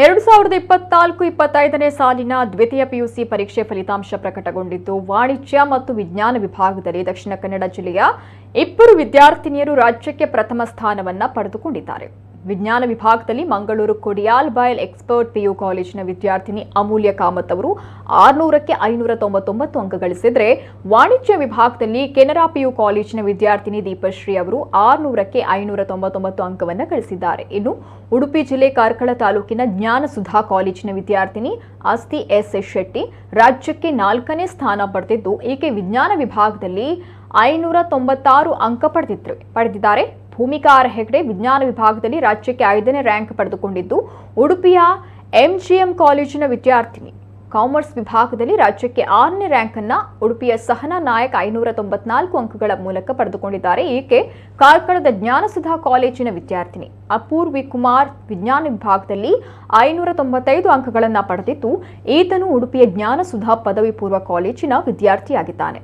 ಎರಡು ಸಾವಿರದ ಇಪ್ಪತ್ನಾಲ್ಕು, ಇಪ್ಪತ್ತೈದನೇ ಸಾಲಿನ ದ್ವಿತೀಯ ಪಿಯುಸಿ ಪರೀಕ್ಷೆ ಫಲಿತಾಂಶ ಪ್ರಕಟಗೊಂಡಿದ್ದು, ವಾಣಿಜ್ಯ ಮತ್ತು ವಿಜ್ಞಾನ ವಿಭಾಗದಲ್ಲಿ ದಕ್ಷಿಣ ಕನ್ನಡ ಜಿಲ್ಲೆಯ ಇಬ್ಬರು ವಿದ್ಯಾರ್ಥಿನಿಯರು ರಾಜ್ಯಕ್ಕೆ ಪ್ರಥಮ ಸ್ಥಾನವನ್ನು ಪಡೆದುಕೊಂಡಿದ್ದಾರೆ. ವಿಜ್ಞಾನ ವಿಭಾಗದಲ್ಲಿ ಮಂಗಳೂರು ಕೊಡಿಯಾಲ್ ಬಾಯಲ್ ಎಕ್ಸ್ಪರ್ಟ್ ಪಿಯು ಕಾಲೇಜಿನ ವಿದ್ಯಾರ್ಥಿನಿ ಅಮೂಲ್ಯ ಕಾಮತ್ ಅವರು ಆರುನೂರಕ್ಕೆ ಐನೂರ ತೊಂಬತ್ತೊಂಬತ್ತು ಅಂಕ ಗಳಿಸಿದ್ರೆ ವಾಣಿಜ್ಯ ವಿಭಾಗದಲ್ಲಿ ಕೆನರಾ ಪಿಯು ಕಾಲೇಜಿನ ವಿದ್ಯಾರ್ಥಿನಿ ದೀಪಶ್ರೀ ಅವರು ಆರುನೂರಕ್ಕೆ ಐನೂರ ತೊಂಬತ್ತೊಂಬತ್ತು ಅಂಕವನ್ನು ಗಳಿಸಿದ್ದಾರೆ. ಇನ್ನು ಉಡುಪಿ ಜಿಲ್ಲೆ ಕಾರ್ಕಳ ತಾಲೂಕಿನ ಜ್ಞಾನಸುಧಾ ಕಾಲೇಜಿನ ವಿದ್ಯಾರ್ಥಿನಿ ಆಸ್ತಿ ಎಸ್ ಎಸ್ ಶೆಟ್ಟಿ ರಾಜ್ಯಕ್ಕೆ ನಾಲ್ಕನೇ ಸ್ಥಾನ ಪಡೆದಿದ್ದು, ಈಕೆ ವಿಜ್ಞಾನ ವಿಭಾಗದಲ್ಲಿ ಐನೂರ ತೊಂಬತ್ತಾರು ಅಂಕ ಪಡೆದಿದ್ರು ಪಡೆದಿದ್ದಾರೆ. ಭೂಮಿಕಾ ಆರ್ ಹೆಗ್ಡೆ ವಿಜ್ಞಾನ ವಿಭಾಗದಲ್ಲಿ ರಾಜ್ಯಕ್ಕೆ ಐದನೇ ರ್ಯಾಂಕ್ ಪಡೆದುಕೊಂಡಿದ್ದು, ಉಡುಪಿಯ ಎಂಜಿಎಂ ಕಾಲೇಜಿನ ವಿದ್ಯಾರ್ಥಿನಿ. ಕಾಮರ್ಸ್ ವಿಭಾಗದಲ್ಲಿ ರಾಜ್ಯಕ್ಕೆ ಆರನೇ ರ್ಯಾಂಕ್ ಅನ್ನ ಉಡುಪಿಯ ಸಹನಾ ನಾಯಕ್ ಐನೂರ ತೊಂಬತ್ನಾಲ್ಕು ಅಂಕಗಳ ಮೂಲಕ ಪಡೆದುಕೊಂಡಿದ್ದಾರೆ. ಈಕೆ ಕಾರ್ಕಳದ ಜ್ಞಾನಸುಧಾ ಕಾಲೇಜಿನ ವಿದ್ಯಾರ್ಥಿನಿ. ಅಪೂರ್ವಿ ಕುಮಾರ್ ವಿಜ್ಞಾನ ವಿಭಾಗದಲ್ಲಿ ಐನೂರ ತೊಂಬತ್ತೈದು ಅಂಕಗಳನ್ನು ಪಡೆದಿದ್ದು, ಈತನು ಉಡುಪಿಯ ಜ್ಞಾನಸುಧಾ ಪದವಿ ಪೂರ್ವ ಕಾಲೇಜಿನ ವಿದ್ಯಾರ್ಥಿಯಾಗಿದ್ದಾನೆ.